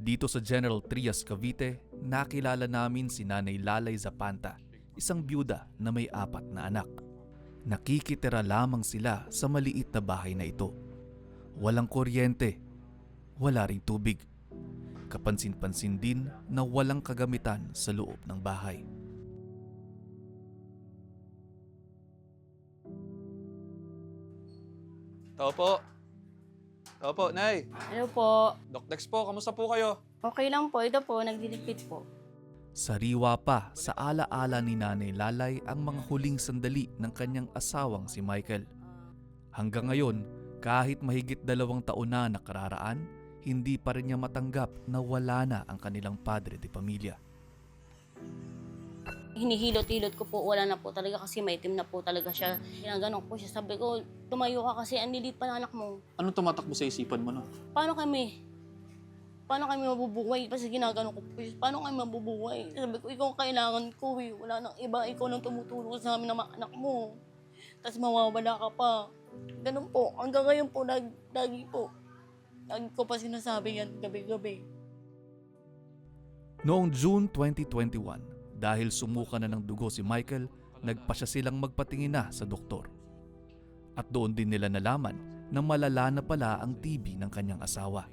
Dito sa General Trias, Cavite, nakilala namin si Nanay Lalay Zapanta, isang byuda na may apat na anak. Nakikitira lamang sila sa maliit na bahay na ito. Walang kuryente, wala ring tubig. Kapansin-pansin din na walang kagamitan sa loob ng bahay. Tao po. Tao po, Nay. Hello po. Doc Dex po, kamusta po kayo? Okay lang po. Ito po, nagdiligpit po. Sariwa pa sa alaala ni Nanay Lalay ang mga huling sandali ng kanyang asawang si Michael. Hanggang ngayon, kahit mahigit dalawang taon na nakararaan, hindi pa rin niya matanggap na wala na ang kanilang padre de pamilya. Hinihilot-hilot ko po. Wala na po talaga kasi maitim na po talaga siya. Ginaganon po siya. Sabi ko, tumayo ka kasi ang lilit pa ng anak mo. Anong tumatakbo sa isipan mo, no? Paano kami? Paano kami mabubuhay? Kasi ginaganon ko po siya. Paano kami mabubuhay? Sabi ko, ikaw ang kailangan ko eh. Wala nang iba. Ikaw lang tumutulong sa amin ng mga anak mo. Tapos mawawala ka pa. Ganun po. Hanggang ngayon po, nag, lagi po. Lagi ko pa sinasabi yan gabi-gabi. Noong June 2021, dahil sumuka na ng dugo si Michael, nagpasya silang magpatingin na sa doktor. At doon din nila nalaman na malala na pala ang TB ng kanyang asawa.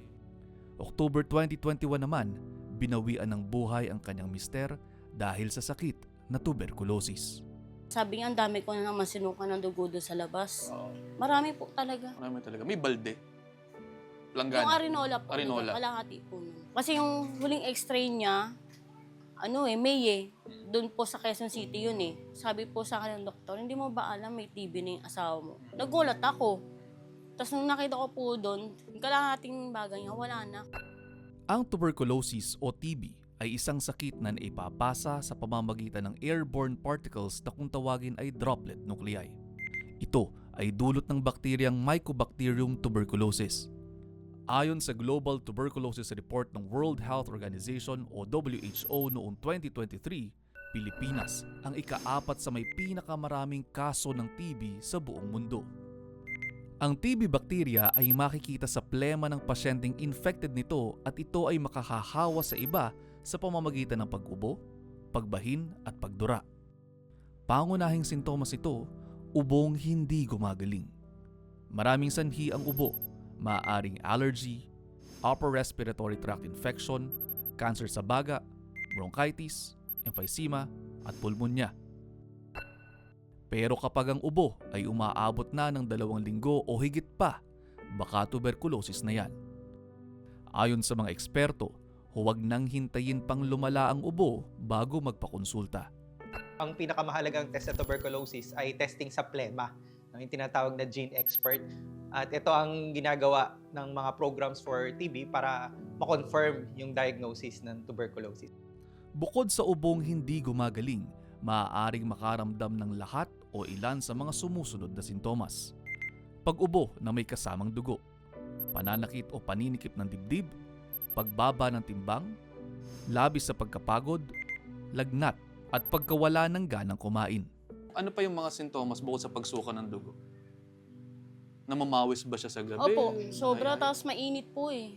October 2021 naman, binawian ng buhay ang kanyang mister dahil sa sakit na tuberculosis. Sabi nga, ang dami ko na naman sinuka ng dugo doon sa labas. Oo. Marami po talaga. Marami talaga. May balde. Yung Langgana. arinola po. Arinola. Kalahati po nun. Kasi yung huling x-ray niya, ano eh, May eh. Doon po sa Quezon City yun eh. Sabi po sa akin ng doktor, hindi mo ba alam may TB na yung asawa mo? Nagulat ako. Tapos nung nakita ko po doon, yung kalahating bagay niya, wala na. Ang tuberculosis o TB ay isang sakit na naipapasa sa pamamagitan ng airborne particles na kung tawagin ay droplet nuclei. Ito ay dulot ng bakteryang Mycobacterium tuberculosis. Ayon sa Global Tuberculosis Report ng World Health Organization o WHO noong 2023, Pilipinas ang ikaapat sa may pinakamaraming kaso ng TB sa buong mundo. Ang TB bakterya ay makikita sa plema ng pasyenteng infected nito at ito ay makahahawa sa iba sa pamamagitan ng pag-ubo, pagbahin at pagdura. Pangunahing sintomas ito, ubong hindi gumagaling. Maraming sanhi ang ubo, maaaring allergy, upper respiratory tract infection, cancer sa baga, bronchitis, emphysema at pulmonya. Pero kapag ang ubo ay umaabot na ng dalawang linggo o higit pa, baka tuberculosis na yan. Ayon sa mga eksperto, huwag nang hintayin pang lumala ang ubo bago magpakonsulta. Ang pinakamahalagang test sa tuberculosis ay testing sa plema, yung tinatawag na gene expert. At ito ang ginagawa ng mga programs for TB para ma-confirm yung diagnosis ng tuberculosis. Bukod sa ubong hindi gumagaling, maaaring makaramdam ng lahat o ilan sa mga sumusunod na sintomas. Pag-ubo na may kasamang dugo, pananakit o paninikip ng dibdib, pagbaba ng timbang, labis sa pagkapagod, lagnat at pagkawala ng ganang kumain. Ano pa yung mga sintomas bukod sa pagsuka ng dugo? Namamawis ba siya sa gabi? Opo, sobra Ay, ay. tapos mainit po eh.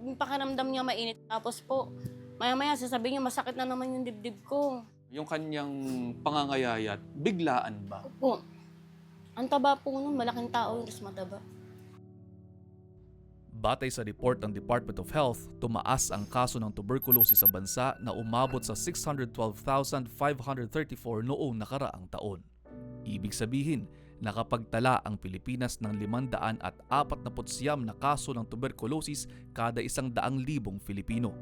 Yung pakiramdam niya mainit. Tapos po, maya-maya sasabihin niya masakit na naman yung dibdib ko. Yung kanyang pangangayayat, biglaan ba? Opo. Ang taba po nun, malaking tao tapos mataba. Batay sa report ng Department of Health, tumaas ang kaso ng tuberculosis sa bansa na umabot sa 612,534 noong nakaraang taon. Ibig sabihin, nakapagtala ang Pilipinas ng 549 na kaso ng tuberculosis kada isang daang libong Filipino.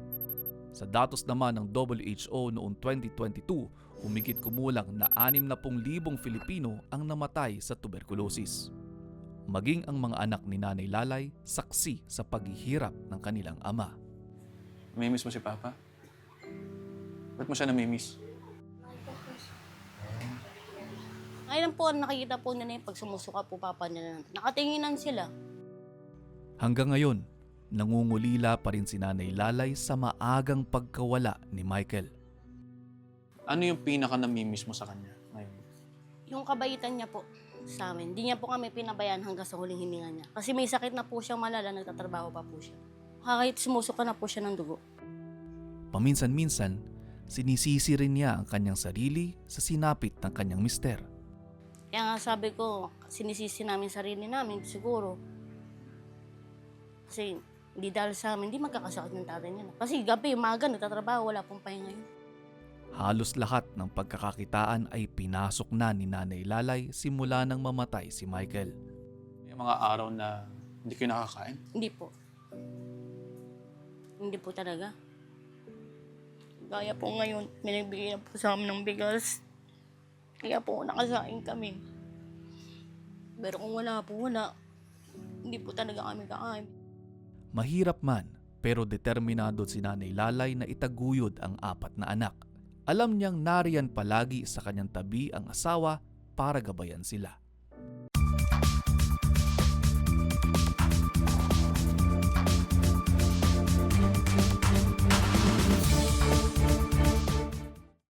Sa datos naman ng WHO noong 2022, humigit kumulang na 60,000 Filipino ang namatay sa tuberculosis maging ang mga anak ni Nanay Lalay saksi sa paghihirap ng kanilang ama. Namimiss mo si Papa? Ba't mo siya namimiss? Ngayon po, nakikita po nila yung pag sumusuka po papa nila. Nakatinginan sila. Hanggang ngayon, nangungulila pa rin si Nanay Lalay sa maagang pagkawala ni Michael. Ano yung pinaka namimiss mo sa kanya ngayon? Yung kabaitan niya po sa amin, hindi niya po kami pinabayaan hanggang sa huling hininga niya. Kasi may sakit na po siyang malala, nagtatrabaho pa po siya. Kahit sumusuka na po siya ng dugo. Paminsan-minsan, sinisisi rin niya ang kanyang sarili sa sinapit ng kanyang mister. Kaya nga sabi ko, sinisisi namin sarili namin siguro. Kasi hindi dahil sa amin, hindi magkakasakit ng tatay niya. Kasi gabi, umaga, nagtatrabaho, wala pong pahinga yun. Halos lahat ng pagkakakitaan ay pinasok na ni Nanay Lalay simula nang mamatay si Michael. May mga araw na hindi kayo nakakain. Hindi po. Hindi po talaga. Gaya po ngayon, binibigyan po sa amin ng bigas. Kaya po nakasain kami. Pero kung wala po, wala. Hindi po talaga kami kakain. Mahirap man, pero determinado si Nanay Lalay na itaguyod ang apat na anak. Alam niyang nariyan palagi sa kanyang tabi ang asawa para gabayan sila.